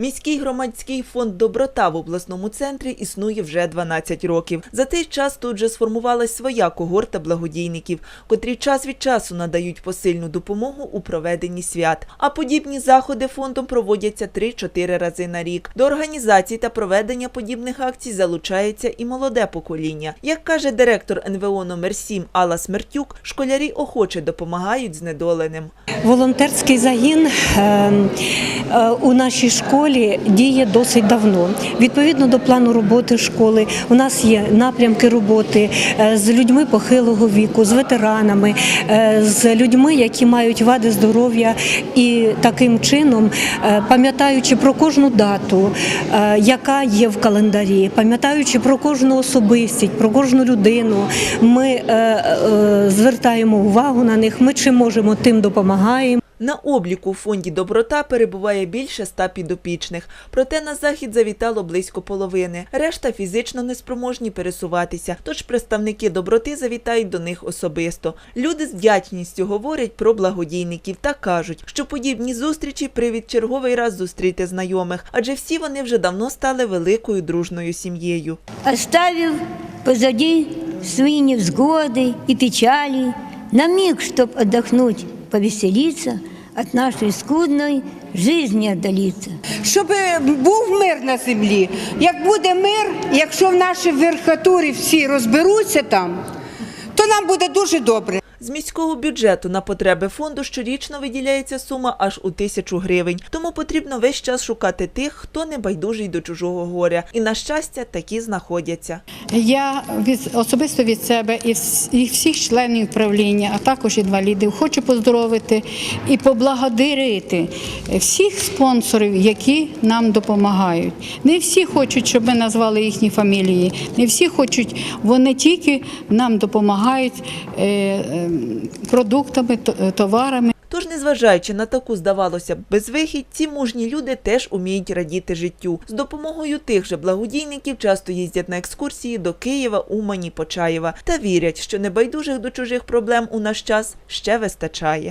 Міський громадський фонд Доброта в обласному центрі існує вже 12 років. За цей час тут же сформувалась своя когорта благодійників, котрі час від часу надають посильну допомогу у проведенні свят. А подібні заходи фондом проводяться 3-4 рази на рік. До організації та проведення подібних акцій залучається і молоде покоління. Як каже директор НВО номер 7 Алла Смертюк, школярі охоче допомагають знедоленим. Волонтерський загін е, е, у нашій школі діє досить давно. Відповідно до плану роботи школи, у нас є напрямки роботи е, з людьми похилого віку, з ветеранами, е, з людьми, які мають вади здоров'я, і таким чином, е, пам'ятаючи про кожну дату, яка є в календарі, пам'ятаючи про кожну особистість, про кожну людину, ми звертаємо увагу на них. Ми чим можемо, тим допомагаємо. На обліку у фонді Доброта перебуває більше ста підопічних. Проте на захід завітало близько половини. Решта фізично неспроможні пересуватися. Тож представники доброти завітають до них особисто. Люди з вдячністю говорять про благодійників та кажуть, що подібні зустрічі привід черговий раз зустріти знайомих, адже всі вони вже давно стали великою дружною сім'єю. оставив позади свои невзгоды и печали, на миг, чтоб отдохнуть, повеселиться, от нашей скудной жизни отдалиться. щоб був мир на землі. Як буде мир, якщо в нашій верхатурі всі розберуться там, то нам буде дуже добре. З міського бюджету на потреби фонду щорічно виділяється сума аж у тисячу гривень. Тому потрібно весь час шукати тих, хто не байдужий до чужого горя. І на щастя, такі знаходяться. Я від особисто від себе і всіх членів правління, а також інвалідів, хочу поздоровити і поблагодарити всіх спонсорів, які нам допомагають. Не всі хочуть, щоб ми назвали їхні фамілії, не всі хочуть, вони тільки нам допомагають е, е, продуктами, е, товарами. Тож, незважаючи на таку, здавалося б, безвихідь, ці мужні люди теж уміють радіти життю. З допомогою тих же благодійників часто їздять на екскурсії до Києва, Умані, Почаєва та вірять, що небайдужих до чужих проблем у наш час ще вистачає.